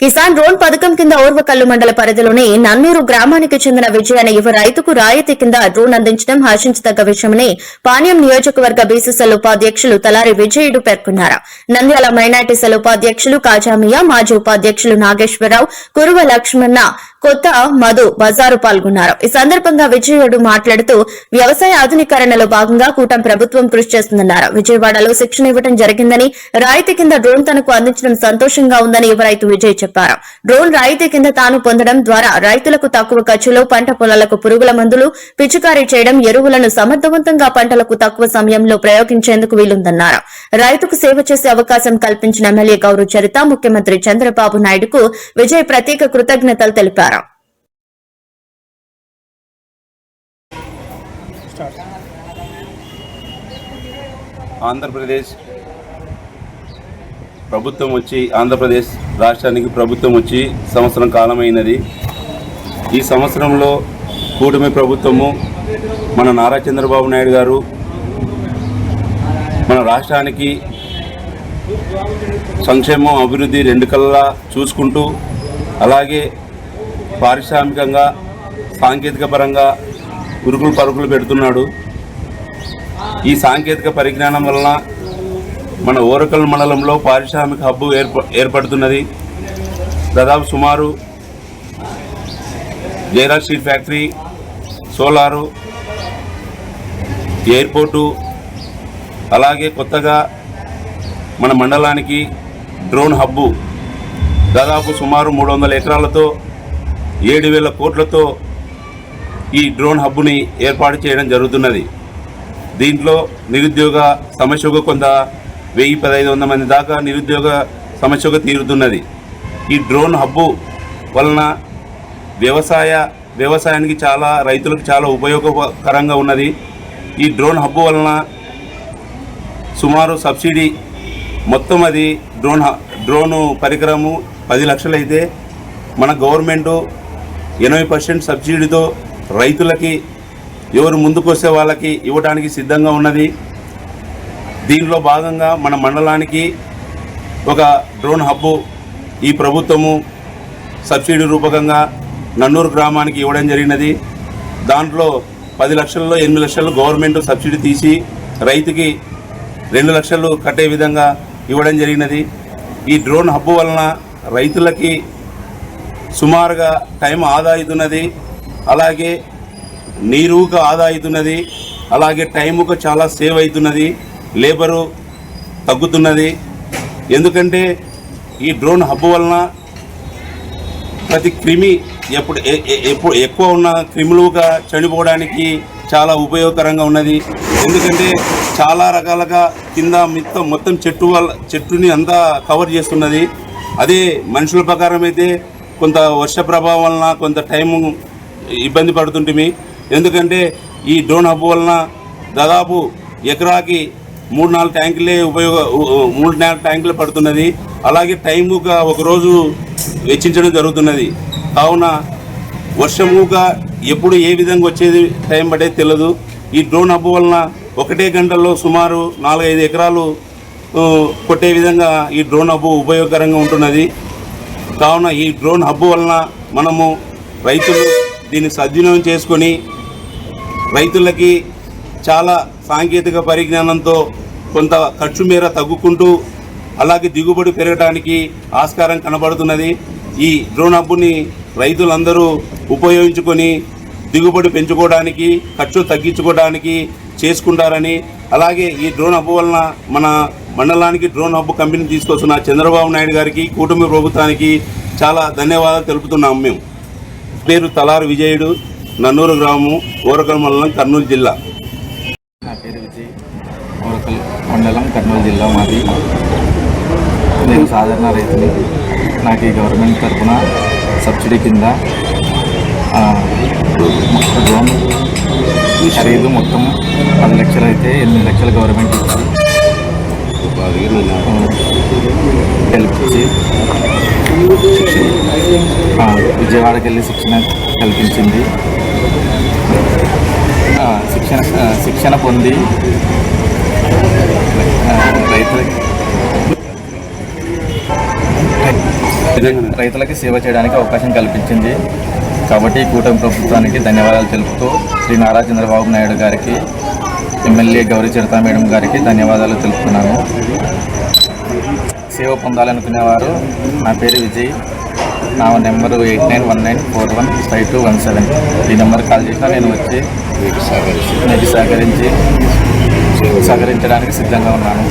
Kisan drone పథకం కింద ఓర్వకల్లు మండల పరిధిలోని నన్నూరు గ్రామానికి చెందిన విజయ్ అనే యువ రైతుకు రాయితీ కింద డ్రోన్ అందించడం హర్షించదగ్గ విషయమని పానీయం నియోజకవర్గ బీసీసీల ఉపాధ్యక్షులు తలారి విజయుడు పేర్కొన్నారు. నంద్యాల మైనార్టీ సెల్ ఉపాధ్యక్షులు కాజామియా మాజీ ఉపాధ్యక్షులు నాగేశ్వరరావు కురువ లక్ష్మణ కొత్త మధు బజారు పాల్గొన్నారు. ఈ సందర్భంగా విజయుడు మాట్లాడుతూ వ్యవసాయ ఆధునీకరణలో భాగంగా కూటమి ప్రభుత్వం కృషి చేస్తుందన్నారు. విజయవాడలో శిక్షణ ఇవ్వడం జరిగిందని రాయితీ కింద డ్రోన్ తనకు అందించడం సంతోషంగా ఉందని యువ రైతు విజయ్ చెప్పారు. డ్రోన్ రాయితీ కింద తాను పొందడం ద్వారా రైతులకు తక్కువ ఖర్చులో పంట పొలాలకు పురుగుల మందులు పిచికారీ చేయడం ఎరువులను సమర్థవంతంగా పంటలకు తక్కువ సమయంలో ప్రయోగించేందుకు వీలుందన్నారు. రైతుకు సేవ చేసే అవకాశం కల్పించిన ఎమ్మెల్యే గౌరవ్ చరిత ముఖ్యమంత్రి చంద్రబాబు నాయుడుకు విజయ్ ప్రత్యేక కృతజ్ఞతలు తెలిపారు. ఆంధ్రప్రదేశ్ ప్రభుత్వం వచ్చి ఆంధ్రప్రదేశ్ రాష్ట్రానికి ప్రభుత్వం వచ్చి సంవత్సరం కాలమైనది. ఈ సంవత్సరంలో కూటమి ప్రభుత్వము మన నారా చంద్రబాబు నాయుడు గారు మన రాష్ట్రానికి సంక్షేమం అభివృద్ధి రెండు కళ్ళ చూసుకుంటూ అలాగే పారిశ్రామికంగా సాంకేతిక పరంగా ఉరుకులు పరుగులు పెడుతున్నాడు. ఈ సాంకేతిక పరిజ్ఞానం వలన మన ఓరకల్ మండలంలో పారిశ్రామిక హబ్బు ఏర్ప ఏర్పడుతున్నది. దాదాపు సుమారు జైరా స్టీల్ ఫ్యాక్టరీ సోలారు ఎయిర్పోర్టు అలాగే కొత్తగా మన మండలానికి డ్రోన్ హబ్బు దాదాపు సుమారు మూడు వందల ఎకరాలతో ఏడు వేల కోట్లతో ఈ డ్రోన్ హబ్బుని ఏర్పాటు చేయడం జరుగుతున్నది. దీంట్లో నిరుద్యోగ సమస్యకు కొంత వెయ్యి పదహైదు వందల మంది దాకా నిరుద్యోగ సమస్యగా తీరుతున్నది. ఈ డ్రోన్ హబ్బు వలన వ్యవసాయ వ్యవసాయానికి చాలా రైతులకు చాలా ఉపయోగకరంగా ఉన్నది. ఈ డ్రోన్ హబ్బు వలన సుమారు సబ్సిడీ మొత్తం అది డ్రోన్ డ్రోను పరికరము పది లక్షలైతే మన గవర్నమెంటు ఎనభై పర్సెంట్ సబ్సిడీతో రైతులకి ఎవరు ముందుకు వస్తే వాళ్ళకి ఇవ్వడానికి సిద్ధంగా ఉన్నది. దీనిలో భాగంగా మన మండలానికి ఒక డ్రోన్ హబ్బు ఈ ప్రభుత్వము సబ్సిడీ రూపకంగా నన్నూరు గ్రామానికి ఇవ్వడం జరిగినది. దాంట్లో పది లక్షల్లో ఎనిమిది లక్షలు గవర్నమెంట్ సబ్సిడీ తీసి రైతుకి రెండు లక్షలు కట్టే విధంగా ఇవ్వడం జరిగినది. ఈ డ్రోన్ హబ్బు వలన రైతులకి సుమారుగా టైం ఆదా అవుతున్నది అలాగే నీరుకు ఆదా అవుతున్నది అలాగే టైముకు చాలా సేవ్ అవుతున్నది. లేబరు తగ్గుతున్నది. ఎందుకంటే ఈ డ్రోన్ హబ్బు వలన ప్రతి క్రిమి ఎప్పుడు ఎప్పుడు ఎక్కువ ఉన్న క్రిములుగా చనిపోవడానికి చాలా ఉపయోగకరంగా ఉన్నది. ఎందుకంటే చాలా రకాలుగా కింద మొత్తం మొత్తం చెట్టు వల్ల చెట్టుని అంతా కవర్ చేస్తున్నది. అదే మనుషుల ప్రకారం అయితే కొంత వర్ష ప్రభావం వలన కొంత టైము ఇబ్బంది పడుతుంటిమి. ఎందుకంటే ఈ డ్రోన్ హబ్బు వలన దాదాపు ఎకరాకి మూడు నాలుగు ట్యాంకులే ఉపయోగ మూడు నాలుగు ట్యాంకులు పడుతున్నది. అలాగే టైముగా ఒకరోజు వెచ్చించడం జరుగుతున్నది. కావున వర్షముగా ఎప్పుడు ఏ విధంగా వచ్చేది టైం పడేది తెలియదు ఈ డ్రోన్ హబ్బు వలన ఒకటే గంటల్లో సుమారు నాలుగైదు ఎకరాలు కొట్టే విధంగా ఈ డ్రోన్ హబ్బు ఉపయోగకరంగా ఉంటున్నది. కావున ఈ డ్రోన్ హబ్బు వలన మనము రైతులు దీన్ని సద్వినియోగం చేసుకొని రైతులకి చాలా సాంకేతిక పరిజ్ఞానంతో కొంత ఖర్చు మేర తగ్గుకుంటూ అలాగే దిగుబడి పెరగడానికి ఆస్కారం కనబడుతున్నది. ఈ డ్రోన్ హబ్బుని రైతులందరూ ఉపయోగించుకొని దిగుబడి పెంచుకోవడానికి ఖర్చు తగ్గించుకోవడానికి చేసుకుంటారని అలాగే ఈ డ్రోన్ హబ్బు వలన మన మండలానికి డ్రోన్ హబ్బు కంపెనీ తీసుకొస్తున్న చంద్రబాబు నాయుడు గారికి కూటమి ప్రభుత్వానికి చాలా ధన్యవాదాలు తెలుపుతున్నాము మేము. పేరు తలారు విజయుడు నన్నూరు గ్రామం ఓరకల్ మండలం కర్నూలు జిల్లా. మండలం కర్నూలు జిల్లా మాది. నేను సాధారణ రైతుని. నాకు ఈ గవర్నమెంట్ తరఫున సబ్సిడీ కింద లోన్ ఖరీదు మొత్తం పది లక్షలు అయితే ఎనిమిది లక్షలు గవర్నమెంట్ ఇచ్చింది. కల్పించి విజయవాడకి వెళ్ళి శిక్షణ కల్పించింది. శిక్షణ శిక్షణ పొంది రైతులకి సేవ చేయడానికి అవకాశం కల్పించింది. కాబట్టి కూటమి ప్రభుత్వానికి ధన్యవాదాలు తెలుపుతూ శ్రీ నారా చంద్రబాబు నాయుడు గారికి ఎమ్మెల్యే గౌరీ చరిత మేడం గారికి ధన్యవాదాలు తెలుపుతున్నాను. సేవ పొందాలనుకునేవారు నా పేరు విజయ్. నా number eight nine one nine four one five two one seven. ఈ నెంబర్ కాల్ చేసినా నేను వచ్చి మీకు సహకరించి సహకరించడానికి సిద్ధంగా ఉన్నాను.